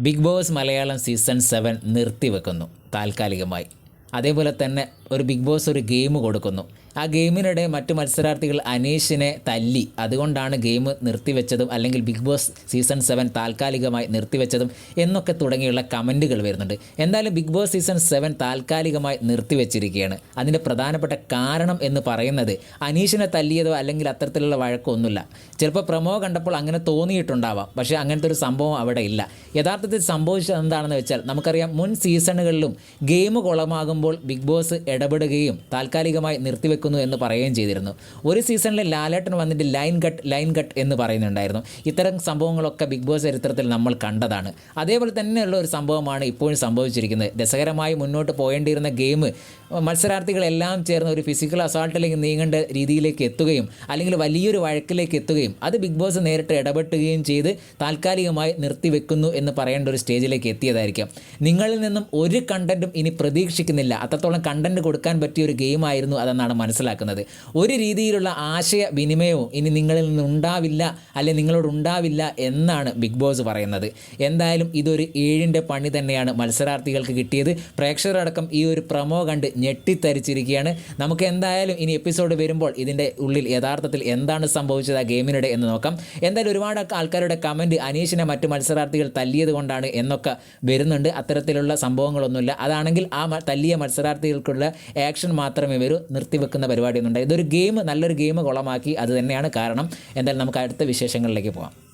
Bigg Boss Malayalam season seven നിർത്തിവെക്കുന്നു. താൽക്കാലികമായി. അതേപോലെ തന്നെ ഒരു ബിഗ് ബോസ് ഒരു ഗെയിം കൊടുക്കുന്നു. ആ ഗെയിമിനിടെ മറ്റു മത്സരാർത്ഥികൾ അനീഷിനെ തല്ലി. അതുകൊണ്ടാണ് ഗെയിം നിർത്തിവെച്ചതും അല്ലെങ്കിൽ ബിഗ് ബോസ് സീസൺ സെവൻ താൽക്കാലികമായി നിർത്തിവെച്ചതും എന്നൊക്കെ തുടങ്ങിയുള്ള കമന്റുകൾ വരുന്നുണ്ട്. എന്തായാലും ബിഗ് ബോസ് സീസൺ സെവൻ താൽക്കാലികമായി നിർത്തിവെച്ചിരിക്കുകയാണ്. അതിന്റെ പ്രധാനപ്പെട്ട കാരണം എന്ന് പറയുന്നത് അനീഷിനെ തല്ലിയതോ അല്ലെങ്കിൽ അത്തരത്തിലുള്ള വഴക്കൊന്നുമില്ല. ചിലപ്പോൾ പ്രമോ കണ്ടപ്പോൾ അങ്ങനെ തോന്നിയിട്ടുണ്ടാവാം. പക്ഷേ അങ്ങനത്തെ ഒരു സംഭവം അവിടെ ഇല്ല. യഥാർത്ഥത്തിൽ സംഭവിച്ചത് എന്താണെന്ന് വെച്ചാൽ നമുക്കറിയാം മുൻ സീസണുകളിലും ഗെയിം കുളമാകുമ്പോൾ ബിഗ് ബോസ് ഇടപെടുകയും താൽക്കാലികമായി നിർത്തിവെക്കുന്നു എന്ന് പറയുകയും ചെയ്തിരുന്നു. ഒരു സീസണിൽ ലാലേട്ടൻ വന്നിട്ട് ലൈൻ കട്ട് ലൈൻ കട്ട് എന്ന് പറയുന്നുണ്ടായിരുന്നു. ഇത്തരം സംഭവങ്ങളൊക്കെ ബിഗ് ബോസ് ചരിത്രത്തിൽ നമ്മൾ കണ്ടതാണ്. അതേപോലെ തന്നെയുള്ള ഒരു സംഭവമാണ് ഇപ്പോഴും സംഭവിച്ചിരിക്കുന്നത്. രസകരമായി മുന്നോട്ട് പോകേണ്ടിയിരുന്ന ഗെയിം മത്സരാർത്ഥികളെല്ലാം ചേർന്ന് ഒരു ഫിസിക്കൽ അസാൾട്ടിലേക്ക് നീങ്ങേണ്ട രീതിയിലേക്ക് എത്തുകയും അല്ലെങ്കിൽ വലിയൊരു വഴക്കിലേക്ക് എത്തുകയും അത് ബിഗ് ബോസ് നേരിട്ട് ഇടപെട്ടുകയും ചെയ്ത് താൽക്കാലികമായി നിർത്തിവെക്കുന്നു എന്ന് പറയേണ്ട ഒരു സ്റ്റേജിലേക്ക് എത്തിയതായിരിക്കാം. നിങ്ങളിൽ നിന്നും ഒരു കണ്ടന്റും ഇനി പ്രതീക്ഷിക്കുന്നില്ല. അത്രത്തോളം കണ്ടന്റ് കൊടുക്കാൻ പറ്റിയ ഒരു ഗെയിമായിരുന്നു അതെന്നാണ് മനസ്സിലാക്കുന്നത് ഒരു രീതിയിലുള്ള ആശയ വിനിമയവും ഇനി നിങ്ങളിൽ നിന്ന് ഉണ്ടാവില്ല അല്ലെ നിങ്ങളോട് ഉണ്ടാവില്ല എന്നാണ് ബിഗ് ബോസ് പറയുന്നത്. എന്തായാലും ഇതൊരു ഏഴിന്റെ പണി തന്നെയാണ് മത്സരാർത്ഥികൾക്ക് കിട്ടിയത്. പ്രേക്ഷകരടക്കം ഈ ഒരു പ്രമോ കണ്ട് ഞെട്ടിത്തരിച്ചിരിക്കുകയാണ്. നമുക്ക് എന്തായാലും ഇനി എപ്പിസോഡ് വരുമ്പോൾ ഇതിന്റെ ഉള്ളിൽ യഥാർത്ഥത്തിൽ എന്താണ് സംഭവിച്ചത് ആ ഗെയിമിനിടെ എന്ന് നോക്കാം. എന്തായാലും ഒരുപാട് ആൾക്കാരുടെ കമന്റ് അനീഷിനെ മറ്റ് മത്സരാർത്ഥികൾ തല്ലിയത് കൊണ്ടാണ് എന്നൊക്കെ വരുന്നുണ്ട്. അത്തരത്തിലുള്ള സംഭവങ്ങളൊന്നുമില്ല. അതാണെങ്കിൽ ആ തല്ലിയ മത്സരാർത്ഥികൾക്കുള്ള ആക്ഷൻ മാത്രമേ വരൂ. നിർത്തിവെക്കുന്ന പരിപാടിയൊന്നുണ്ട്. ഇതൊരു ഗെയിം നല്ലൊരു ഗെയിം കുളമാക്കി അത് തന്നെയാണ് കാരണം. എന്തായാലും നമുക്ക് അടുത്ത വിശേഷങ്ങളിലേക്ക് പോകാം